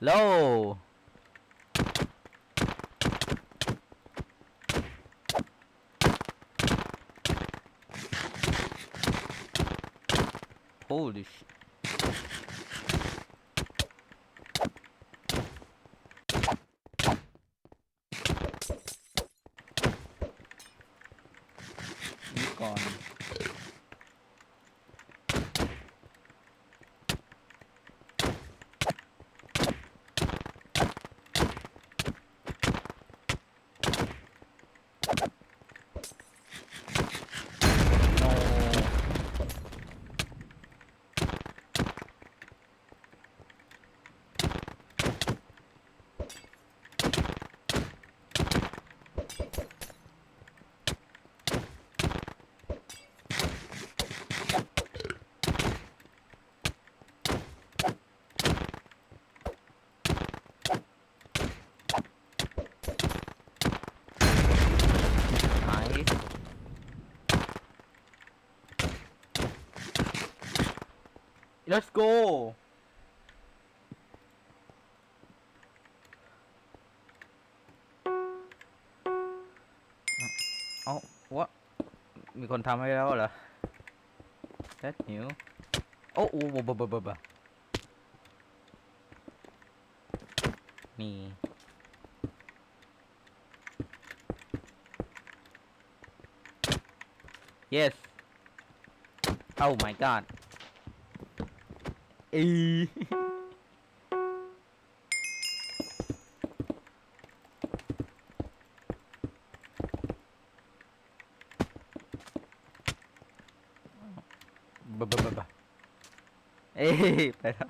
โล Holy shit. Đi còn No. หาย Let's go เอาวะมีคนทำให้แล้วเหรอ That new โอ้โอ้บบบบบบนี่ yes oh my god อีบบบบบเอ้ยไปแล้ว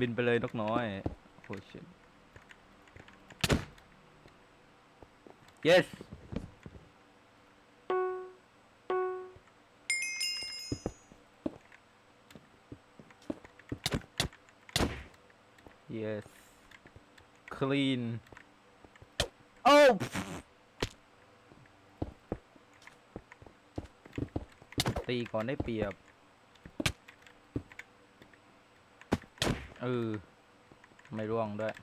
บินไปเลยนกน้อยโอ้ชิ yes clean โอ้ตีก่อนได้เปรียบ เออ ไม่ร่วงด้วย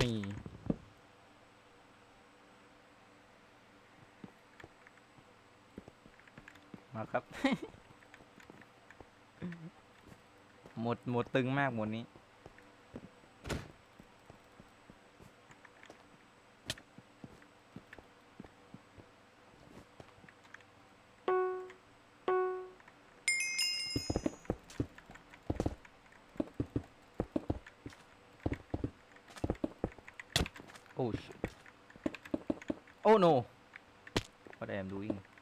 นี่ มาครับ หมดหมดตึงมากหมดนี้ Oh shit. Oh no. What I am doing.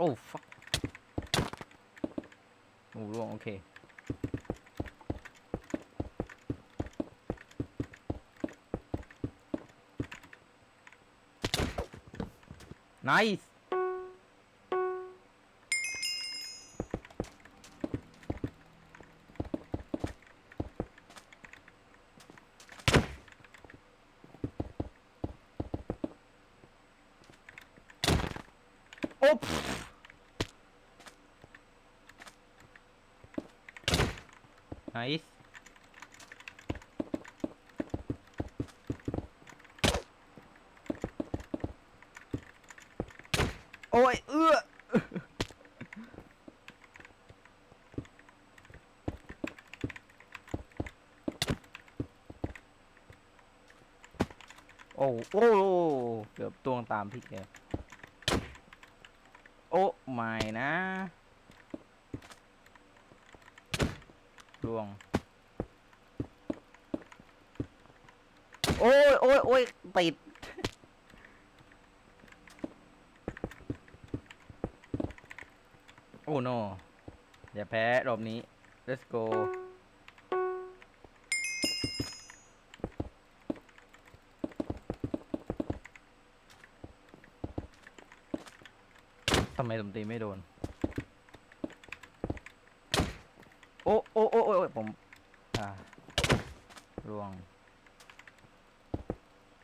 Oh fuck. Oh wrong, okay. Nice. Oh. pff. Nice. โอ้ย เอื้อ โอ้ โอ้ เกือบตวงตามพี่แกโอ้ ไม่นะ ล่วง โอ้ยโอ้ยโอ้ยติด โอ้ no อย่าแพ้รอบนี้ let's go ทำไมผมตีไม่โดน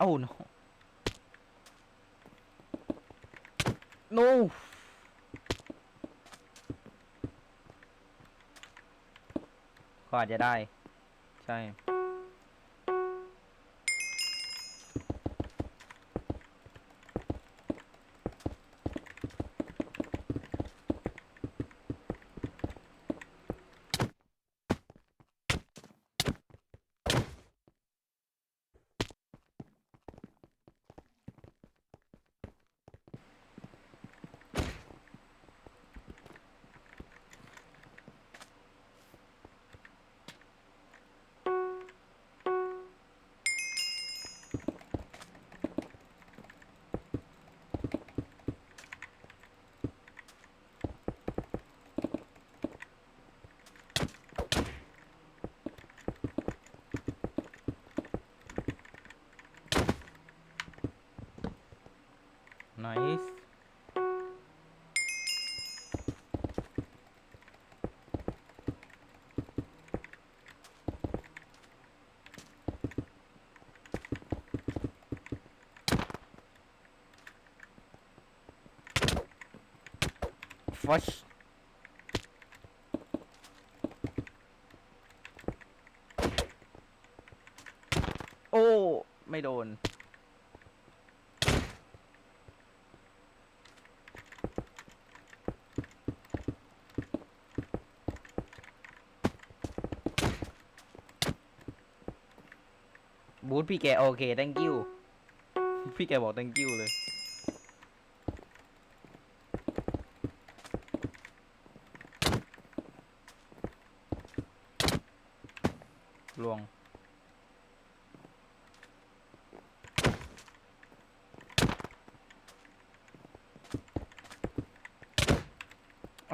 Oh no. No. Có à, dạ đây. Sai. ฟัชโอ้ ไม่โดน บูธพี่แกโอเค thank you พี่แกบอก thank you เลย ลวง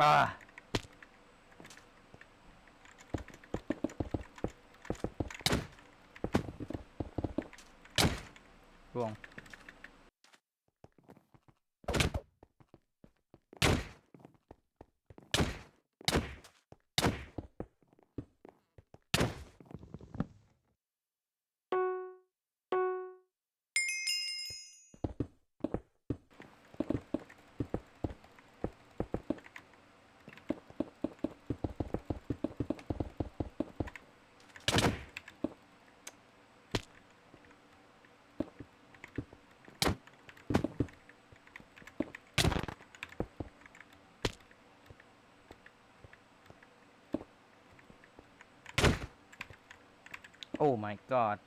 อ่า ล โอ้ my god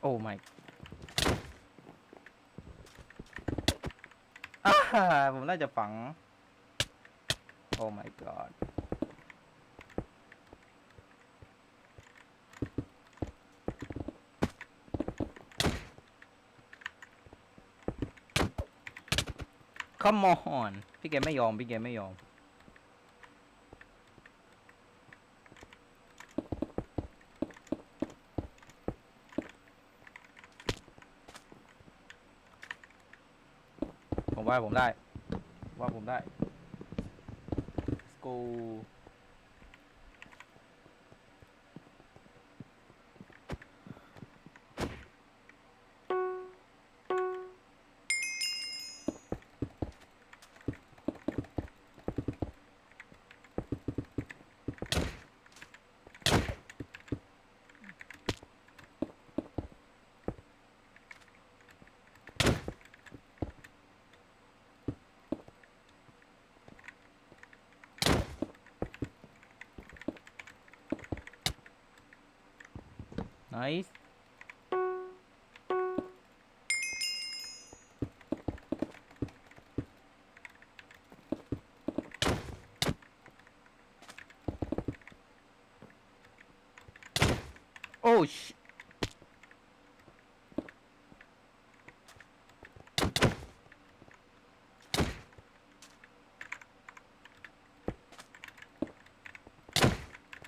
โอ้ my อ่าผมน่าจะฝัง โอ้ my god ค o ม e on พี่แกไม่ยอม พี่แกไม่ยอม ผมว่าผมได้ ว่าผมได้ Let's go ไนส์โอ้ช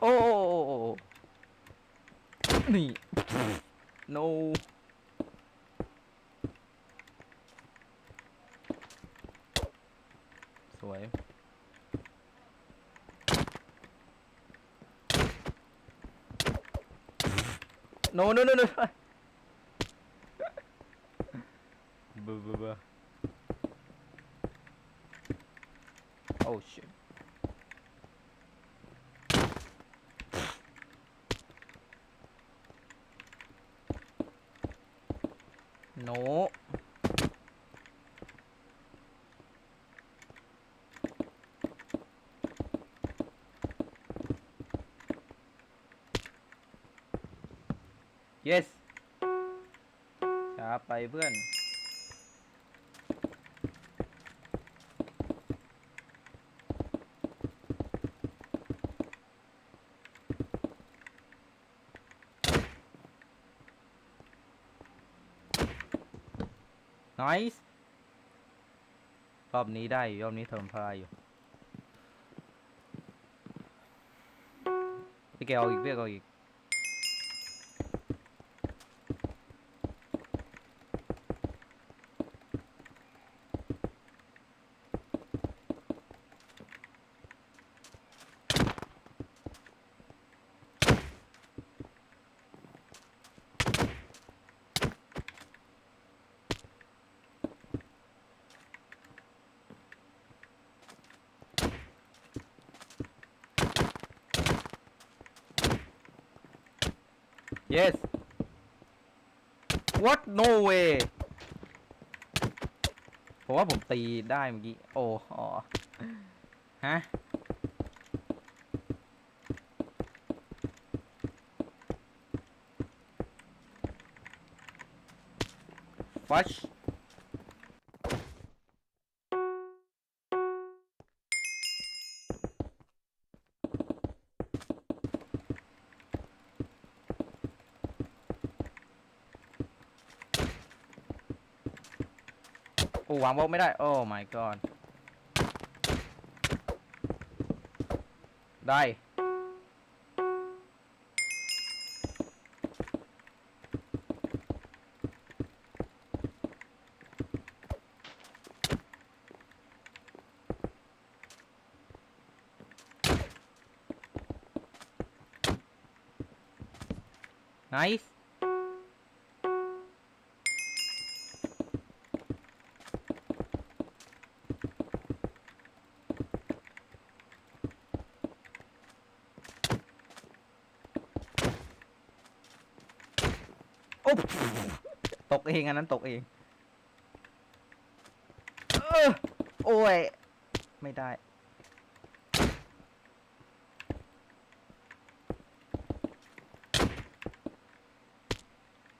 โอ้โอ้โอ้โอ้ นี่ no สวย no no no no เบอร์เบอร์เบอร์ oh shit no yes ช้าไปเพื่อน nice รอบนี้ได้รอบนี้ทนพลายอยู่พี่แกเอาอีกพี่แกเอาอีก yes what no way ผมว่าผมตีได้เมื่อกี้ โอ้อ๋อฮะฟั ชโอ้วางบล็อกไม่ได้ โอ้ my god ได้ nice โอ้ ตกเองอันนั้นตกเองเออโอ้ย ไม่ได้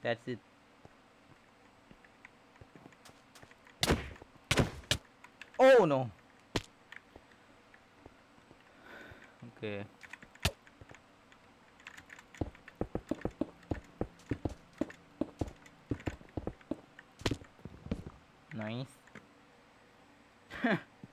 That's it โอ้ no โอเค